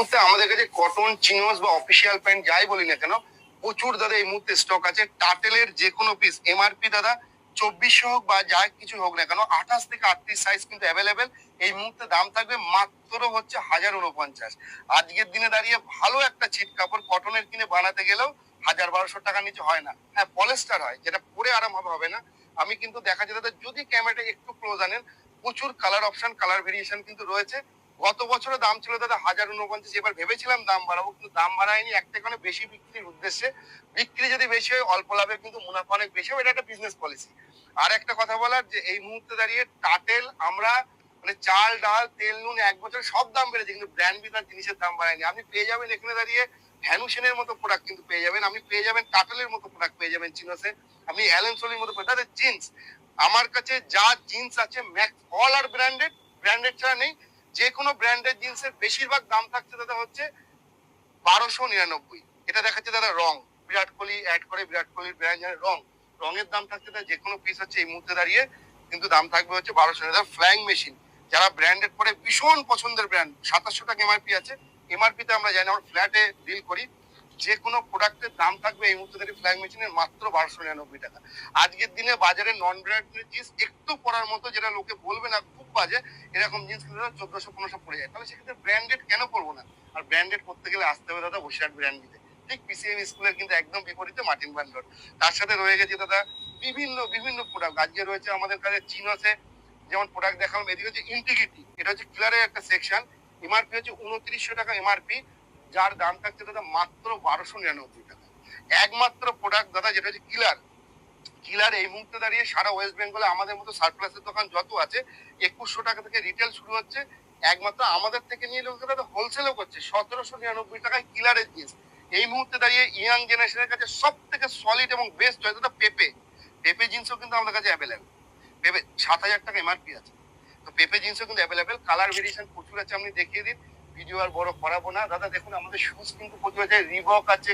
মুহূর্তে আমাদের কাছে কটন চিনোস বা অফিসিয়াল প্যান্ট যাই বলি না কেন, প্রচুর দাদা এই মুহূর্তে স্টক আছে। টাটেলের যে কোনো পিস এমআরপি দাদা, চব্বিশশো হোক বা যা কিছু হোক না কেন, আঠাশ থেকে আটত্রিশ সাইজ কিন্তু অ্যাভেলেবেল এই মুহূর্তে দাম থাকবে মাত্র হচ্ছে হাজার উনপঞ্চাশ। আজকের দিনে দাঁড়িয়ে ভালো একটা ছিট কাপড় কটনের কিনে বানাতে গেলেও হাজার বারোশো টাকা নিচে হয় না। হ্যাঁ পলেস্টার হয়, যেটা পরে আরাম হবে হবে না। আমি কিন্তু দেখা যায় দাদা, যদি ক্যামেরাটা একটু ক্লোজ আনেন, প্রচুর কালার অপশন কালার ভেরিয়েশন কিন্তু রয়েছে। গত বছরে দাম ছিল, দাদা হাজার উনপঞ্চাশ এবার ভেবেছিলাম দাম বাড়াবো, কিন্তু দাম বাড়ায়নি। একটা কারণে বেশি বিক্রির উদ্দেশ্যে। বিক্রি যদি বেশি হয়, অল্প লাভে কিন্তু মুনাফা অনেক বেশি হবে, এটা একটা বিজনেস পলিসি আর একটা কথা বলার, যে এই মুহূর্তে দাঁড়িয়ে টাটেল, আমরা মানে চাল, ডাল, তেল, নুন এক বছর সব দাম বেড়েছে, কিন্তু ব্র্যান্ড বিতার জিনিসের দাম বাড়ায়নি। আপনি পেয়ে যাবেন এখানে দাঁড়িয়ে ভ্যানুশনের মতো প্রোডাক্ট কিন্তু পেয়ে যাবেন, আপনি পেয়ে যাবেন টাটেলের মতো প্রোডাক্ট পেয়ে যাবেন চিনোসে আপনি অ্যালেন সোলির মতো তাদের জিন্স আমার কাছে যা জিন্স আছে ম্যাক্স অল আর ব্র্যান্ডেড ব্র্যান্ডেড ছাড়া নেই। যে কোনো ব্র্যান্ডের জিন্সের বেশিরভাগ দাম থাকছে দাদা হচ্ছে বারোশো নিরানব্বই। এটা দেখাচ্ছে দাদা রং। বিরাট কোহলি অ্যাড করে, বিরাট কোহলির ব্র্যান্ড রং। রঙের দাম থাকছে দাদা যে কোনো পিস হচ্ছে এই মুহূর্তে দাঁড়িয়ে, কিন্তু দাম থাকবে হচ্ছে বারোশো দাদা ফ্ল্যাং মেশিন যারা ব্র্যান্ডেড পরে ভীষণ পছন্দের ব্র্যান্ড সাতাশশো টাকা এমআরপি আছে। এমআরপি তে আমরা জানি, আমরা ফ্ল্যাটে ডিল করি। যে কোনো প্রোডাক্টের দাম থাকবে এই মুহূর্তে দাঁড়িয়ে ফ্ল্যাং মেশিনের মাত্র বারোশো নিরানব্বই টাকা। আজকের দিনে বাজারে নন ব্র্যান্ডের জিনিস একটু পরার মতো যেটা লোকে বলবে না, খুব বাজে, এরকম জিনিস চোদ্দশো, পনেরোশো পড়ে যায়। তাহলে সেক্ষেত্রে ব্র্যান্ডেড কেন করব না? আর ব্র্যান্ডেড করতে গেলে আসতে হবে দাদা বসিরহাট ব্র্যান্ড দিতে ঠিক পিসিএম স্কুলের কিন্তু একদম বিপরীতে মার্টিন বান্ডর তার সাথে রয়ে গেছে দাদা বিভিন্ন বিভিন্ন প্রোডাক্ট আজকে রয়েছে আমাদের কাছে চীন আছে, যেমন প্রোডাক্ট দেখালাম, এদিকে হচ্ছে ইন্টিগ্রিটি এটা হচ্ছে কিলারের একটা সেকশন এমআরপি হচ্ছে উনত্রিশশো টাকা এমআরপি যার দাম থাকছে দাদা মাত্র বারোশো নিরানব্বই টাকা। একমাত্র প্রোডাক্ট দাদা, যেটা হচ্ছে কিলার কিলার এই মুহূর্তে দাঁড়িয়ে সারা ওয়েস্ট বেঙ্গলে আমাদের মতো সারপ্লাসের দোকান যত আছে, একুশশো টাকা থেকে রিটেল শুরু হচ্ছে। একমাত্র আমাদের থেকে নিয়ে লোকে দাদা হোলসেলও করছে। সতেরোশো নিরানব্বই টাকায় কিলারের জিনিস এই মুহূর্তে দাঁড়িয়ে ইয়াং জেনারেশনের কাছে সব থেকে সলিড এবং বেস্ট হয় দাদা পেপে পেপে জিনিসও কিন্তু আমাদের কাছে অ্যাভেলেবেল পেপে সাত হাজার টাকা এমআরপি আছে। তো পেপে জিনিসও কিন্তু অ্যাভেলেবেল কালার ভেরিয়েশন প্রচুর আছে, আপনি দেখিয়ে দিন। ভিডিও আর বড় করাবো না। দাদা দেখুন আমাদের শুজ কিন্তু আছে। রিবক আছে